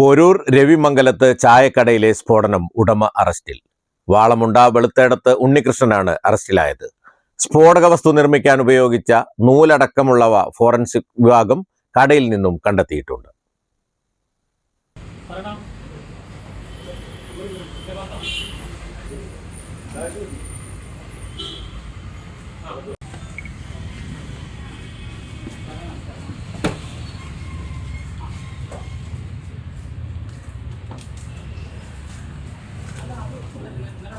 പോരൂർ രവിമംഗലത്ത് ചായക്കടയിലെ സ്ഫോടനം ഉടമ അറസ്റ്റിൽ. വാളമുണ്ട വെളുത്തേടത്ത് ഉണ്ണികൃഷ്ണനാണ് അറസ്റ്റിലായത്. സ്ഫോടക വസ്തു നിർമ്മിക്കാൻ ഉപയോഗിച്ച നൂലടക്കമുള്ളവ ഫോറൻസിക് വിഭാഗം കടയിൽ നിന്നും കണ്ടെത്തിയിട്ടുണ്ട്.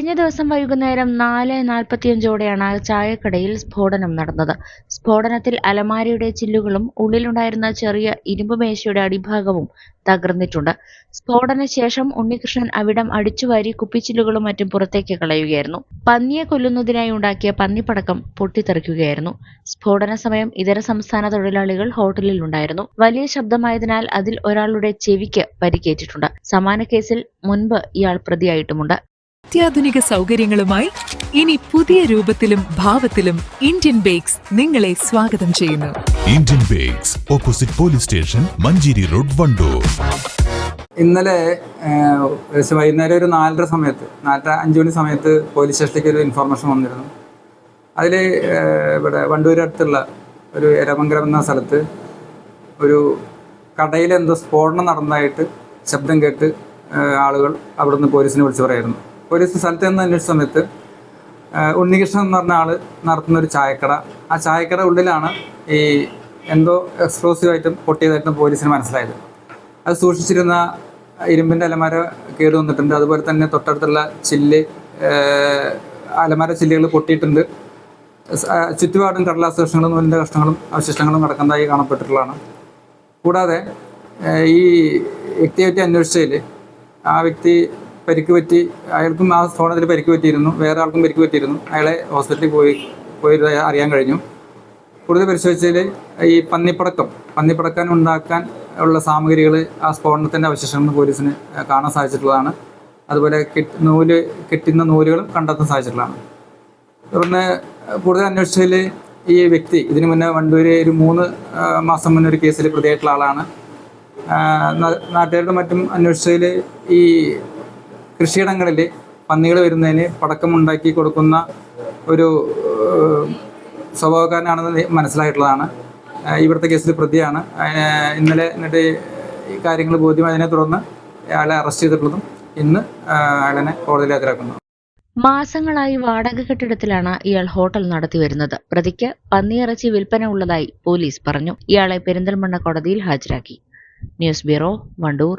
കഴിഞ്ഞ ദിവസം വൈകുന്നേരം നാല് നാൽപ്പത്തിയഞ്ചോടെയാണ് ചായക്കടയിൽ സ്ഫോടനം നടന്നത്. സ്ഫോടനത്തിൽ അലമാരയുടെ ചില്ലുകളും ഉള്ളിലുണ്ടായിരുന്ന ചെറിയ ഇരുമ്പ് മേശയുടെ അടിഭാഗവും തകർന്നിട്ടുണ്ട്. സ്ഫോടന ശേഷം ഉണ്ണികൃഷ്ണൻ അവിടം അടിച്ചുവാരി കുപ്പിച്ചില്ലുകളും മറ്റും പുറത്തേക്ക് കളയുകയായിരുന്നു. പന്നിയെ കൊല്ലുന്നതിനായി ഉണ്ടാക്കിയ പന്നിപ്പടക്കം പൊട്ടിത്തെറിക്കുകയായിരുന്നു. സ്ഫോടന സമയം ഇതര സംസ്ഥാന തൊഴിലാളികൾ ഹോട്ടലിൽ ഉണ്ടായിരുന്നു. വലിയ ശബ്ദമായതിനാൽ അതിൽ ഒരാളുടെ ചെവിക്ക് പരിക്കേറ്റിട്ടുണ്ട്. സമാന കേസിൽ മുൻപ് ഇയാൾ പ്രതിയായിട്ടുമുണ്ട്. അത്യാധുനിക സൗകര്യങ്ങളുമായി ഇനി പുതിയ രൂപത്തിലും ഭാവത്തിലും ഇന്ത്യൻ ബേക്സ് നിങ്ങളെ സ്വാഗതം ചെയ്യുന്നു. Indian bakes opposite police station Manjeri road Wandoor. ഇന്നലെ വൈകുന്നേരം ഒരു നാലര സമയത്ത് നാലര അഞ്ച് മണി സമയത്ത് പോലീസ് സ്റ്റേഷനിലേക്ക് ഒരു ഇൻഫർമേഷൻ വന്നിരുന്നു. അതിൽ ഇവിടെ വണ്ടൂരടുത്തുള്ള ഒരു എരമംഗലം എന്ന സ്ഥലത്ത് ഒരു കടയിൽ എന്തോ സ്ഫോടനം നടന്നതായിട്ട് ശബ്ദം കേട്ട് ആളുകൾ അവിടുന്ന് പോലീസിനെ വിളിച്ചു പറയായിരുന്നു പോലീസ് സ്ഥലത്ത് നിന്ന് അന്വേഷിച്ച സമയത്ത് ഉണ്ണികൃഷ്ണൻ എന്ന് പറഞ്ഞ ആൾ നടത്തുന്ന ഒരു ചായക്കട. ആ ചായക്കട ഉള്ളിലാണ് ഈ എന്തോ എക്സ്പ്ലോസീവ് ആയിട്ടും പൊട്ടിയതായിട്ടും പോലീസിന് മനസ്സിലായത്. അത് സൂക്ഷിച്ചിരുന്ന ഇരുമ്പിന്റെ അലമാര കേട് വന്നിട്ടുണ്ട്. അതുപോലെ തന്നെ തൊട്ടടുത്തുള്ള ചില്ല് അലമാര ചില്ലുകൾ പൊട്ടിയിട്ടുണ്ട്. ചുറ്റുപാടും കടലാസ് കഷ്ണങ്ങളും നൂലിന്റെ കഷ്ണങ്ങളും അവശിഷ്ടങ്ങളും കിടക്കുന്നതായി കാണപ്പെട്ടിട്ടുള്ളതാണ്. കൂടാതെ ഈ വ്യക്തിയെ പറ്റി അന്വേഷിച്ചതിൽ ആ വ്യക്തി പരിക്ക് പറ്റി അയാൾക്കും ആ സ്ഫോടനത്തിൽ പരിക്ക് പറ്റിയിരുന്നു വേറെ ആൾക്കും പരിക്ക് പറ്റിയിരുന്നു അയാളെ ഹോസ്പിറ്റലിൽ പോയി പോയി അറിയാൻ കഴിഞ്ഞു. കൂടുതൽ പരിശോധിച്ചതിൽ ഈ പന്നിപ്പടക്കം പന്നിപ്പടക്കം ഉണ്ടാക്കാൻ ഉള്ള സാമഗ്രികൾ ആ സ്ഫോടനത്തിന്റെ അവശേഷങ്ങൾ പോലീസിന് കാണാൻ സാധിച്ചിട്ടുള്ളതാണ്. അതുപോലെ കെട്ട് നൂൽ കെട്ടുന്ന നൂലുകളും കണ്ടെത്താൻ സാധിച്ചിട്ടുള്ളതാണ്. തുടർന്ന് കൂടുതൽ അന്വേഷിച്ചതിൽ ഈ വ്യക്തി ഇതിനു മുന്നേ വണ്ടൂര് ഒരു മൂന്ന് മാസം മുന്നേ ഒരു കേസിൽ പ്രതിയായിട്ടുള്ള ആളാണ്. നാട്ടുകാരുടെ മറ്റും അന്വേഷിച്ചതിൽ ഈ കൃഷിയിടങ്ങളിൽ പന്നികൾ വരുന്നതിന് പടക്കമുണ്ടാക്കി കൊടുക്കുന്ന ഒരു സ്വഭാവക്കാരനാണെന്ന് മനസ്സിലായിട്ടുള്ളതാണ്. ഇവിടുത്തെ കേസിൽ പ്രതിയാണ്. ഇന്നലെ എന്നിട്ട് കാര്യങ്ങൾ ബോധ്യമായതിനെ തുടർന്ന് അയാളെ അറസ്റ്റ് ചെയ്തിട്ടുള്ളതും ഇന്ന് അയാളെ കോടതിയിൽ ഹാജരാക്കുന്നു. മാസങ്ങളായി വാടക കെട്ടിടത്തിലാണ് ഇയാൾ ഹോട്ടൽ നടത്തിവരുന്നത് പ്രതിക്ക് പന്നിയിറച്ചി വിൽപ്പന ഉള്ളതായി പോലീസ് പറഞ്ഞു. ഇയാളെ പെരിന്തൽമണ്ണ കോടതിയിൽ ഹാജരാക്കി. News bureau Vandoor.